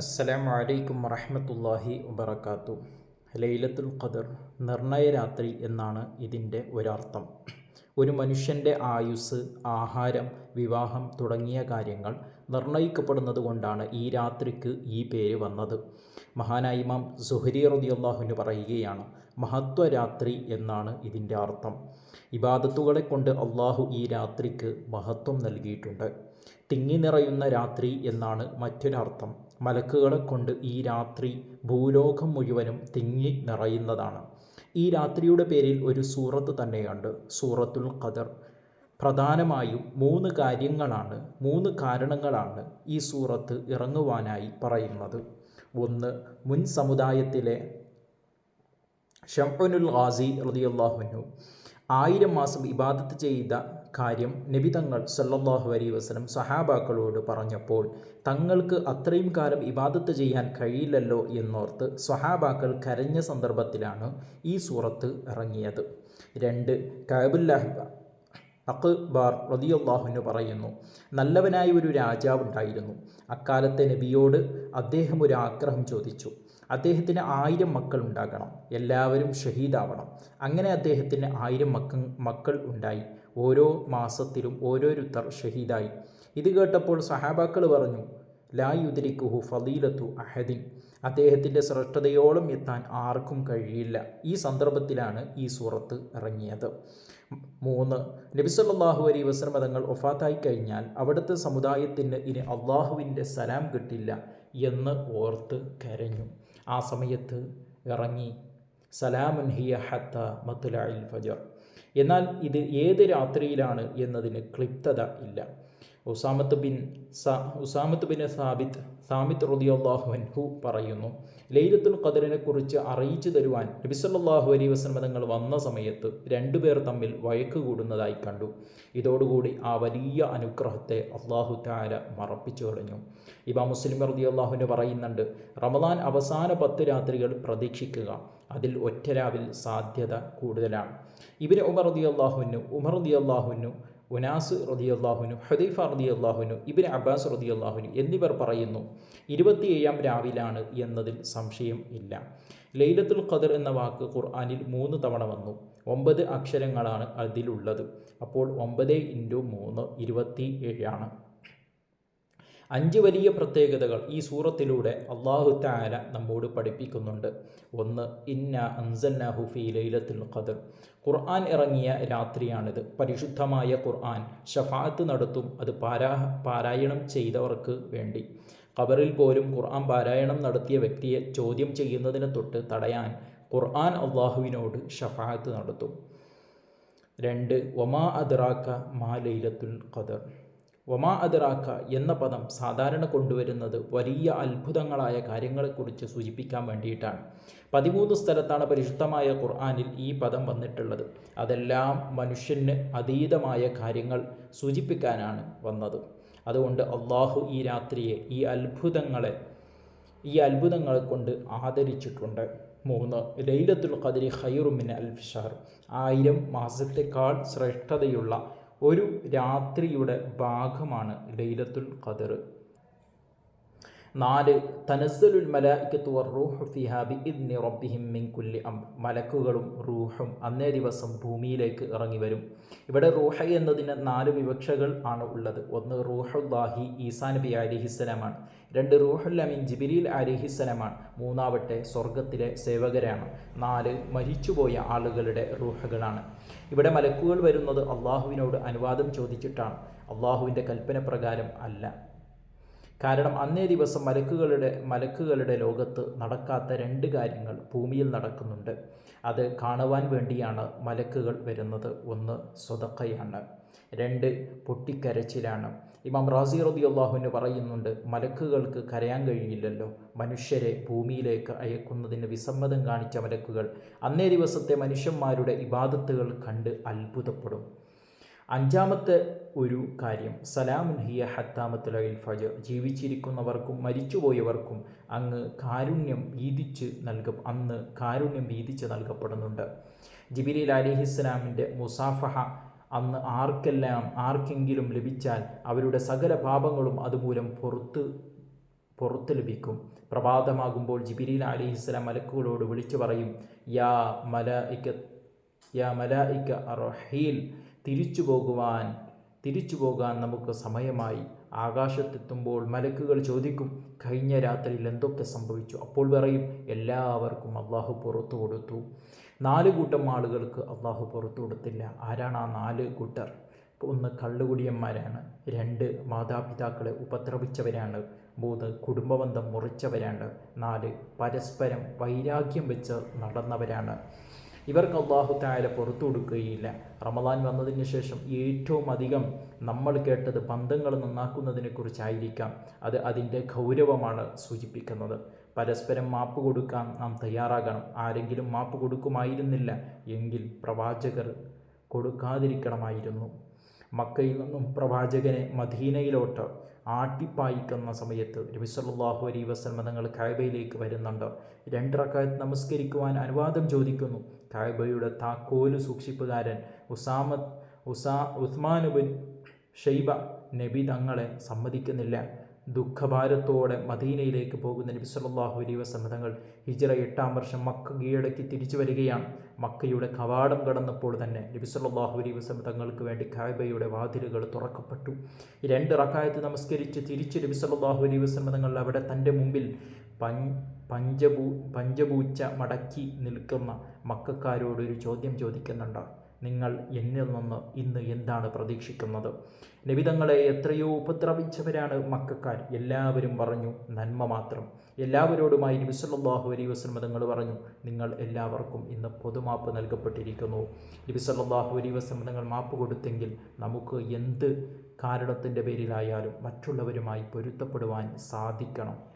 അസ്സലാമു അലൈക്കും വറഹ്മത്തുള്ളാഹി വബറകാത്തു. ലൈലത്തുൽ ഖദർ നിർണയ രാത്രി എന്നാണ് ഇതിന്റെ ഒരർത്ഥം. ഒരു മനുഷ്യന്റെ ആയുസ് ആഹാരം വിവാഹം തുടങ്ങിയ കാര്യങ്ങൾ നിർണയിക്കപ്പെടുന്നത് കൊണ്ടാണ് ഈ രാത്രിക്ക് ഈ പേര് വന്നത്. മഹാനായിമാം സുഹരി റളിയല്ലാഹുവിന് പറയുകയാണ് മഹത്വരാത്രി എന്നാണ് ഇതിന്റെ അർത്ഥം. ഇബാദത്തുകളെ കൊണ്ട് അള്ളാഹു ഈ രാത്രിക്ക് മഹത്വം നൽകിയിട്ടുണ്ട്. തിങ്ങി നിറയുന്ന രാത്രി എന്നാണ് മറ്റൊരർത്ഥം. മലക്കുകളെ കൊണ്ട് ഈ രാത്രി ഭൂലോകം മുഴുവനും തിങ്ങി നിറയുന്നതാണ്. ഈ രാത്രിയുടെ പേരിൽ ഒരു സൂറത്ത് തന്നെയുണ്ട് സൂറത്തുൽ ഖദർ. പ്രധാനമായും മൂന്ന് കാര്യങ്ങളാണ് മൂന്ന് കാരണങ്ങളാണ് ഈ സൂറത്ത് ഇറങ്ങുവാനായി പറയുന്നത്. ഒന്ന് മുൻ സമുദായത്തിലെ ഷംഉനുൽ ഖാസി റതിയല്ലാഹുനു ആയിരം മാസം ഇബാദത്ത് ചെയ്ത കാര്യം നബി തങ്ങൾ സല്ലല്ലാഹു അലൈഹി വസല്ലം സഹാബാക്കളോട് പറഞ്ഞപ്പോൾ തങ്ങൾക്ക് അത്രയും കാലം ഇബാദത്ത് ചെയ്യാൻ കഴിയില്ലല്ലോ എന്നോർത്ത് സഹാബാക്കൾ കരഞ്ഞ സന്ദർഭത്തിലാണ് ഈ സൂറത്ത് ഇറങ്ങിയത്. രണ്ട് കഅബുല്ലാഹ് അക്ബാർ അൻഹു പറയുന്നു നല്ലവനായ ഒരു രാജാവ് ഉണ്ടായിരുന്നു. അക്കാലത്തെ നബിയോട് അദ്ദേഹം ഒരു ആഗ്രഹം ചോദിച്ചു. അദ്ദേഹത്തിന് ആയിരം മക്കൾ ഉണ്ടാകണം. എല്ലാവരും ഷഹീദാവണം. അങ്ങനെ അദ്ദേഹത്തിന് ആയിരം മക്ക മക്കൾ ഉണ്ടായി. ഓരോ മാസത്തിലും ഓരോരുത്തർ ഷഹീദായി. ഇത് കേട്ടപ്പോൾ സഹാബാക്കൾ പറഞ്ഞു ലാ യുദ്രിക്കുഹു ഫലീലത്തു അഹദിൻ അദ്ദേഹത്തിന്റെ ശ്രേഷ്ഠതയോളം എത്താൻ ആർക്കും കഴിയില്ല. ഈ സന്ദർഭത്തിലാണ് ഈ സൂറത്ത് ഇറങ്ങിയത്. മൂന്ന് നബിസല്ലാഹു അലൈ വസ്ലം മതങ്ങൾ ഒഫാത്തായി കഴിഞ്ഞാൽ അവിടുത്തെ സമുദായത്തിന് ഇനി അള്ളാഹുവിന്റെ സലാം കിട്ടില്ല. എന്ന് ഓർത്ത് കരഞ്ഞു. ആ സമയത്ത് ഇറങ്ങി സലാമുൻ ഹിയ ഹത്ത മത്തുലായിൽ ഫജർ. എന്നാൽ ഇത് ഏത് രാത്രിയിലാണ് എന്നതിന് ക്ലിപ്തത ഇല്ല. ഉസാമത്ത് ബിൻ സാ ഉസാമത്ത് ബിൻ സാബിത്ത് സാമിത്ത് റദിയല്ലാഹു അൻഹു പറയുന്നു ലൈലത്തുൽ ഖദറിനെ കുറിച്ച് അറിയിച്ചു തരുവാൻ നബിസല്ലാഹു അലൈ വസന്മതങ്ങൾ തങ്ങൾ വന്ന സമയത്ത് രണ്ടുപേർ തമ്മിൽ വഴക്ക് കൂടുന്നതായി കണ്ടു. ഇതോടുകൂടി ആ വലിയ അനുഗ്രഹത്തെ അള്ളാഹു താര മറപ്പിച്ചു കളഞ്ഞു. ഇബാ മുസ്ലിം റതി അള്ളാഹുവിന് പറയുന്നുണ്ട് റമദാൻ അവസാന പത്ത് രാത്രികൾ പ്രതീക്ഷിക്കുക അതിൽ ഒറ്റരാവിൽ സാധ്യത കൂടുതലാണ്. ഇവർ ഉമർ റതി അള്ളാഹുവിനു ഉമർ റതി അള്ളാഹുവിനു ഉനാസ് റതിയല്ലാഹുനു ഹദീഫ റതിയല്ലാഹുനു ഇബിൻ അബ്ബാസ് റതിയല്ലാഹുനു എന്നിവർ പറയുന്നു ഇരുപത്തിയേഴാം രാവിലാണ് എന്നതിൽ സംശയം ഇല്ല. ലൈലത്തുൽ ഖദർ എന്ന വാക്ക് ഖുർആാനിൽ മൂന്ന് തവണ വന്നു. ഒമ്പത് അക്ഷരങ്ങളാണ് അതിലുള്ളത്. അപ്പോൾ ഒമ്പത് ഇന്റു മൂന്ന് ഇരുപത്തി ഏഴാണ് അഞ്ച് വലിയ പ്രത്യേകതകൾ ഈ സൂറത്തിലൂടെ അള്ളാഹു താര നമ്മോട് പഠിപ്പിക്കുന്നുണ്ട്. ഒന്ന് ഇന്ന അൻസന്നാഹു ഫി ലൈലത്തുൽ ഖദർ. ഖുർആൻ ഇറങ്ങിയ രാത്രിയാണിത്. പരിശുദ്ധമായ ഖുർആൻ ഷഫാത്ത് നടത്തും അത് പാരാ പാരായണം ചെയ്തവർക്ക് വേണ്ടി. ഖബറിൽ പോലും ഖുർആൻ പാരായണം നടത്തിയ വ്യക്തിയെ ചോദ്യം ചെയ്യുന്നതിന് തൊട്ട് തടയാൻ ഖുർആൻ അള്ളാഹുവിനോട് ഷഫാത്ത് നടത്തും. രണ്ട് ഒമാ അദ്റാക്ക മാ ലൈലത്തുൽ ഖദർ. ഒമാ അതിറാക്ക എന്ന പദം സാധാരണ കൊണ്ടുവരുന്നത് വലിയ അത്ഭുതങ്ങളായ കാര്യങ്ങളെക്കുറിച്ച് സൂചിപ്പിക്കാൻ വേണ്ടിയിട്ടാണ്. പതിമൂന്ന് സ്ഥലത്താണ് പരിശുദ്ധമായ ഖുർആാനിൽ ഈ പദം വന്നിട്ടുള്ളത്. അതെല്ലാം മനുഷ്യന് അതീതമായ കാര്യങ്ങൾ സൂചിപ്പിക്കാനാണ് വന്നത്. അതുകൊണ്ട് അള്ളാഹു ഈ രാത്രിയെ ഈ അത്ഭുതങ്ങളെ ഈ അത്ഭുതങ്ങളെ കൊണ്ട് ആദരിച്ചിട്ടുണ്ട്. മൂന്ന് ലൈലത്തുൽ ഖദരി ഖൈറുമിൻ അൽഫിഷാർ ആയിരം മാസത്തെക്കാൾ ശ്രേഷ്ഠതയുള്ള ഒരു രാത്രിയുടെ ഭാഗമാണ് ലൈലത്തുൽ ഖദർ. നാല് തനസ്സലുൽ മലായിക്കത്തു റൂഹ് ഫിഹാ ഇബ്നി റബ്ബിഹിം മിൻ കുല്ലി അം മലക്കുകളും റൂഹും അന്നേ ദിവസം ഭൂമിയിലേക്ക് ഇറങ്ങി വരും. ഇവിടെ റൂഹ എന്നതിന് നാല് വിവക്ഷകൾ ആണ് ഉള്ളത്. ഒന്ന് റൂഹുല്ലാഹി ഈസാ നബി അലിഹിസ്സലമാണ് രണ്ട് റൂഹുൽ അമീൻ ജിബിലിൽ അലിഹിസ്സലമാണ് മൂന്നാവട്ടെ സ്വർഗത്തിലെ സേവകരാണ്. നാല് മരിച്ചുപോയ ആളുകളുടെ റൂഹകളാണ്. ഇവിടെ മലക്കുകൾ വരുന്നത് അള്ളാഹുവിനോട് അനുവാദം ചോദിച്ചിട്ടാണ്. അള്ളാഹുവിന്റെ കൽപ്പന പ്രകാരം അല്ല. കാരണം അന്നേ ദിവസം മലക്കുകളുടെ മലക്കുകളുടെ ലോകത്ത് നടക്കാത്ത രണ്ട് കാര്യങ്ങൾ ഭൂമിയിൽ നടക്കുന്നുണ്ട്. അത് കാണുവാൻ വേണ്ടിയാണ് മലക്കുകൾ വരുന്നത്. ഒന്ന് സ്വതക്കയാണ്. രണ്ട് പൊട്ടിക്കരച്ചിലാണ്. ഇമാം റാസി റബി അള്ളാഹുവിന് പറയുന്നുണ്ട് മലക്കുകൾക്ക് കരയാൻ കഴിയില്ലല്ലോ. മനുഷ്യരെ ഭൂമിയിലേക്ക് അയക്കുന്നതിന് വിസമ്മതം കാണിച്ച മലക്കുകൾ അന്നേ ദിവസത്തെ മനുഷ്യന്മാരുടെ ഇബാദത്തുകൾ കണ്ട് അത്ഭുതപ്പെടും. അഞ്ചാമത്തെ ഒരു കാര്യം സലാമുൽ ഹിയ ഹത്താമത്തുലയിൽ ഫജർ ജീവിച്ചിരിക്കുന്നവർക്കും മരിച്ചുപോയവർക്കും അങ്ങ് കാരുണ്യം വീതിച്ച് നൽക അന്ന് കാരുണ്യം വീതിച്ച് നൽകപ്പെടുന്നുണ്ട്. ജിബിലിൽ അലിഹിസ്ലാമിന്റെ മുസാഫഹ അന്ന് ആർക്കെല്ലാം ആർക്കെങ്കിലും ലഭിച്ചാൽ അവരുടെ സകല പാപങ്ങളും അതുമൂലം പുറത്ത് പുറത്ത് ലഭിക്കും. പ്രഭാതമാകുമ്പോൾ ജിബിരിൽ അലിഹിസ്ലാം മലക്കുകളോട് വിളിച്ചു പറയും യാ മല ഇക്ക യാ മല ഇക്ക റഹീൽ തിരിച്ചു പോകുവാൻ തിരിച്ചു പോകാൻ നമുക്ക് സമയമായി. ആകാശത്തെത്തുമ്പോൾ മലക്കുകൾ ചോദിക്കും കഴിഞ്ഞ രാത്രിയിൽ എന്തൊക്കെ സംഭവിച്ചു? അപ്പോൾ പറയും എല്ലാവർക്കും അള്ളാഹു പുറത്തു കൊടുത്തു. നാല് കൂട്ടം ആളുകൾക്ക് അള്ളാഹു പുറത്തു കൊടുത്തില്ല. ആരാണ് ആ നാല് കൂട്ടർ? ഒന്ന് കള്ളുകുടിയന്മാരാണ്. രണ്ട് മാതാപിതാക്കളെ ഉപദ്രവിച്ചവരാണ്. മൂന്ന് കുടുംബബന്ധം മുറിച്ചവരാണ്. നാല് പരസ്പരം വൈരാഗ്യം വെച്ച് നടന്നവരാണ്. ഇവർക്ക് അള്ളാഹു തായാല പുറത്തു കൊടുക്കുകയില്ല. റമദാൻ വന്നതിന് ശേഷം ഏറ്റവും അധികം നമ്മൾ കേട്ടത് ബന്ധങ്ങൾ നന്നാക്കുന്നതിനെ കുറിച്ചായിരിക്കാം. അത് അതിന്റെ ഗൗരവമാണ് സൂചിപ്പിക്കുന്നത്. പരസ്പരം മാപ്പ് കൊടുക്കാൻ നാം തയ്യാറാകണം. ആരെങ്കിലും മാപ്പ് കൊടുക്കുമായിരുന്നില്ല. എങ്കിൽ പ്രവാചകർ കൊടുക്കാതിരിക്കണമായിരുന്നു. മക്കയിൽ നിന്നും പ്രവാചകനെ മദീനയിലോട്ട് ആട്ടിപ്പായിക്കുന്ന സമയത്ത് നബി അലൈ വസ്ലമ തങ്ങൾ കായബയിലേക്ക് വരുന്നുണ്ട്. രണ്ടിറക്കായത്ത് നമസ്കരിക്കുവാൻ അനുവാദം ചോദിക്കുന്നു. കായബയുടെ താക്കോൽ സൂക്ഷിപ്പുകാരൻ ഉസാമത് ഉസാ ഉസ്മാനുബിൻ ഷെയ്ബ നബി തങ്ങളെ സമ്മതിക്കുന്നില്ല. ദുഃഖഭാരത്തോടെ മദീനയിലേക്ക് പോകുന്ന നബി സല്ലല്ലാഹു അലൈഹി വസല്ലം തങ്ങൾ ഹിജ്റ എട്ടാം വർഷം മക്ക കീഴടക്കി തിരിച്ചു വരികയാണ്. മക്കയുടെ കവാടം കടന്നപ്പോൾ തന്നെ നബി സല്ലല്ലാഹു അലൈഹി വസല്ലം തങ്ങൾക്ക് വേണ്ടി കായബയുടെ വാതിലുകൾ തുറക്കപ്പെട്ടു. രണ്ട് റക്കായത്ത് നമസ്കരിച്ച് തിരിച്ച് നബി സല്ലല്ലാഹു അലൈഹി വസല്ലം തങ്ങൾ അവിടെ തന്റെ മുമ്പിൽ പഞ്ച പഞ്ചഭൂ പഞ്ചപൂച്ച മടക്കി നിൽക്കുന്ന മക്കാരോട് ഒരു ചോദ്യം ചോദിക്കുന്നുണ്ട്. നിങ്ങൾ എന്നിൽ നിന്ന് ഇന്ന് എന്താണ് പ്രതീക്ഷിക്കുന്നത്? നബിതങ്ങളെ എത്രയോ ഉപദ്രവിച്ചവരാണ് മക്കാർ. എല്ലാവരും പറഞ്ഞു നന്മ മാത്രം. എല്ലാവരോടുമായി നബി അലൈ വസല്ലം തങ്ങൾ പറഞ്ഞു നിങ്ങൾ എല്ലാവർക്കും ഇന്ന് പൊതുമാപ്പ് നൽകപ്പെട്ടിരിക്കുന്നു. നബി അലൈ വസല്ലം തങ്ങൾ മാപ്പ് കൊടുത്തെങ്കിൽ നമുക്ക് എന്ത് കാരണത്തിന്റെ പേരിലായാലും മറ്റുള്ളവരുമായി പൊരുത്തപ്പെടുവാൻ സാധിക്കണം.